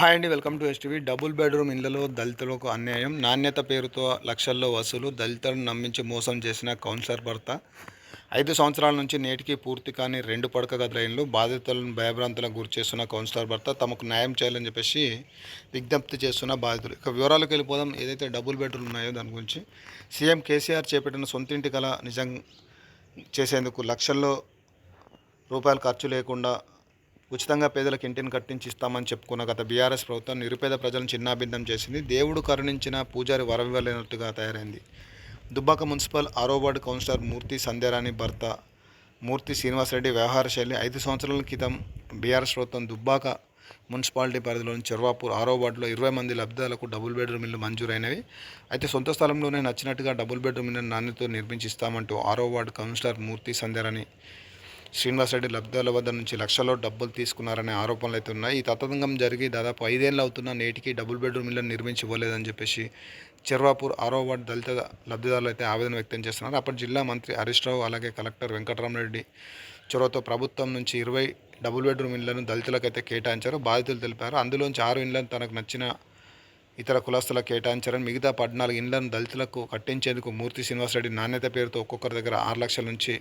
Hi అండి welcome to STV. Double bedroom ఇళ్ళలో దళితులకు అన్యాయం. నాణ్యత పేరుతో లక్షల్లో వసూలు దళితులను నమ్మించి మోసం చేసిన కౌన్సిలర్ భర్త. ఐదు సంవత్సరాల నుంచి నేటికి పూర్తి కాని రెండు పడక గదులైన్లు బాధితులను భయభ్రాంతులకు గురి చేస్తున్న కౌన్సిలర్ భర్త తమకు న్యాయం చేయాలని చెప్పేసి విజ్ఞప్తి చేస్తున్న బాధితులు. ఇక వివరాలకు వెళ్ళిపోదాం. ఏదైతే డబుల్ బెడ్రూమ్ ఉన్నాయో దాని గురించి సీఎం కేసీఆర్ చేపట్టిన సొంతింటి కళ నిజం చేసేందుకు లక్షల్లో రూపాయలు ఖర్చు లేకుండా ఉచితంగా పేదలకు ఇంటిని కట్టించి ఇస్తామని చెప్పుకున్న గత బీఆర్ఎస్ ప్రభుత్వం నిరుపేద ప్రజలను చిన్నాభిన్నం చేసింది. దేవుడు కరుణించిన పూజారి వరవివ్వలేనట్టుగా తయారైంది. దుబ్బాక మున్సిపల్ ఆరో వార్డు కౌన్సిలర్ మూర్తి సంధ్యారాణి భర్త మూర్తి శ్రీనివాసరెడ్డి వ్యవహార శైలి ఐదు సంవత్సరాల క్రితం బీఆర్ఎస్ ప్రభుత్వం దుబ్బాక మున్సిపాలిటీ పరిధిలోని చెర్వాపూర్ ఆరో వార్డులో ఇరవై మంది లబ్ధిదారులకు డబుల్ బెడ్రూమ్ ఇల్లు మంజూరైనవి. అయితే సొంత స్థలంలోనే నచ్చినట్టుగా డబుల్ బెడ్రూమ్ ఇల్లు నాణ్యతతో నిర్మించిస్తామంటూ ఆరో వార్డు కౌన్సిలర్ మూర్తి సంధ్యారాణి శ్రీనివాస్ రెడ్డి లబ్ధాల వద్ద నుంచి లక్షల్లో డబ్బులు తీసుకున్నారనే ఆరోపణలు అయితే ఉన్నాయి. ఈ తతంగం జరిగి దాదాపు ఐదేళ్ళు అవుతున్న నేటికి డబుల్ బెడ్రూమ్ ఇళ్ళను నిర్మించి ఇవ్వలేదని చెప్పేసి చిర్వాపూర్ ఆరో వార్డు దళిత లబ్ధిదారులు అయితే ఆవేదన వ్యక్తం చేస్తున్నారు. అప్పటి జిల్లా మంత్రి హరీష్ రావు అలాగే కలెక్టర్ వెంకటరామరెడ్డి చొరవతో ప్రభుత్వం నుంచి ఇరవై డబుల్ బెడ్రూమ్ ఇళ్ళను దళితులకైతే కేటాయించారు. బాధితులు తెలిపారు. అందులోంచి ఆరు ఇళ్ళను తనకు నచ్చిన ఇతర కులస్తులకు కేటాయించారని మిగతా పద్నాలుగు ఇండ్లను దళితులకు కట్టించేందుకు మూర్తి శ్రీనివాసరెడ్డి నాణ్యత పేరుతో ఒక్కొక్కరి దగ్గర ఆరు లక్షల నుంచి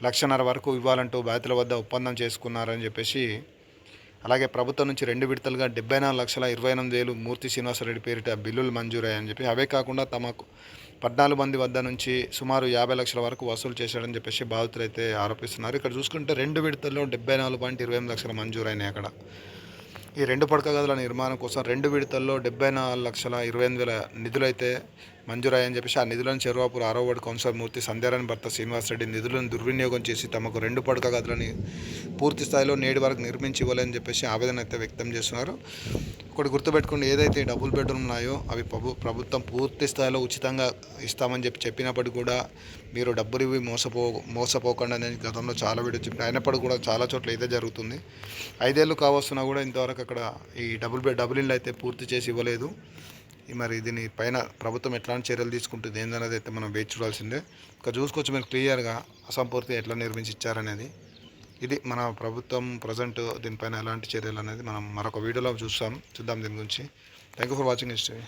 లక్షన్నర వరకు ఇవ్వాలంటూ బాధితుల వద్ద ఒప్పందం చేసుకున్నారని చెప్పేసి అలాగే ప్రభుత్వం నుంచి రెండు విడతలుగా డెబ్బై నాలుగు లక్షల ఇరవై ఎనిమిది వేలు మూర్తి శ్రీనివాసరెడ్డి పేరిట బిల్లులు మంజూరయ్యాయని చెప్పి అవే కాకుండా తమకు పద్నాలుగు మంది వద్ద నుంచి సుమారు యాభై లక్షల వరకు వసూలు చేశాడని చెప్పేసి బాధితులు అయితే ఆరోపిస్తున్నారు. ఇక్కడ చూసుకుంటే రెండు విడతల్లో డెబ్బై నాలుగు పాయింట్ ఇరవై ఎనిమిది లక్షల మంజూరైనాయి అక్కడ. ఈ రెండు పడక గదుల నిర్మాణం కోసం రెండు విడతల్లో డెబ్బై నాలుగు లక్షల ఇరవై ఎనిమిది వేల నిధులైతే మంజూరయ్యని చెప్పేసి ఆ నిధులను చెరువాపూర్ ఆరో వార్డు కౌన్సిలర్ మూర్తి సంధ్యారాయణ భర్త శ్రీనివాసరెడ్డి నిధులను దుర్వినియోగం చేసి తమకు రెండు పడక గదులని పూర్తి స్థాయిలో నేటి వరకు నిర్మించి ఇవ్వాలని చెప్పేసి ఆవేదన అయితే వ్యక్తం చేస్తున్నారు. ఒకటి గుర్తుపెట్టుకుని ఏదైతే డబుల్ బెడ్రూమ్ ఉన్నాయో అవి ప్రభు ప్రభుత్వం పూర్తి స్థాయిలో ఉచితంగా ఇస్తామని చెప్పి చెప్పినప్పటికీ కూడా మీరు డబ్బులు ఇవి మోసపో మోసపోకండి అనేది గతంలో చాలా వీడియో చెప్పి అయినప్పటికీ కూడా చాలా చోట్ల ఇదే జరుగుతుంది. ఐదేళ్ళు కావస్తున్నా కూడా ఇంతవరకు అక్కడ ఈ డబుల్ బెడ్ డబుల్ ఇళ్ళు అయితే పూర్తి చేసి ఇవ్వలేదు. మరి దీని పైన ప్రభుత్వం ఎట్లాంటి చర్యలు తీసుకుంటుంది ఏందనేది అయితే మనం వేచి చూడాల్సిందే. ఇంకా చూసుకోవచ్చు మీరు క్లియర్గా అసంపూర్తి ఎట్లా నిర్మించి ఇచ్చారనేది ఇది మన ప్రభుత్వం ప్రజెంట్ దీనిపైన ఎలాంటి చర్యలు అనేది మనం మరొక వీడియోలో చూస్తాం. చూద్దాం దీని గురించి. Thank you for watching history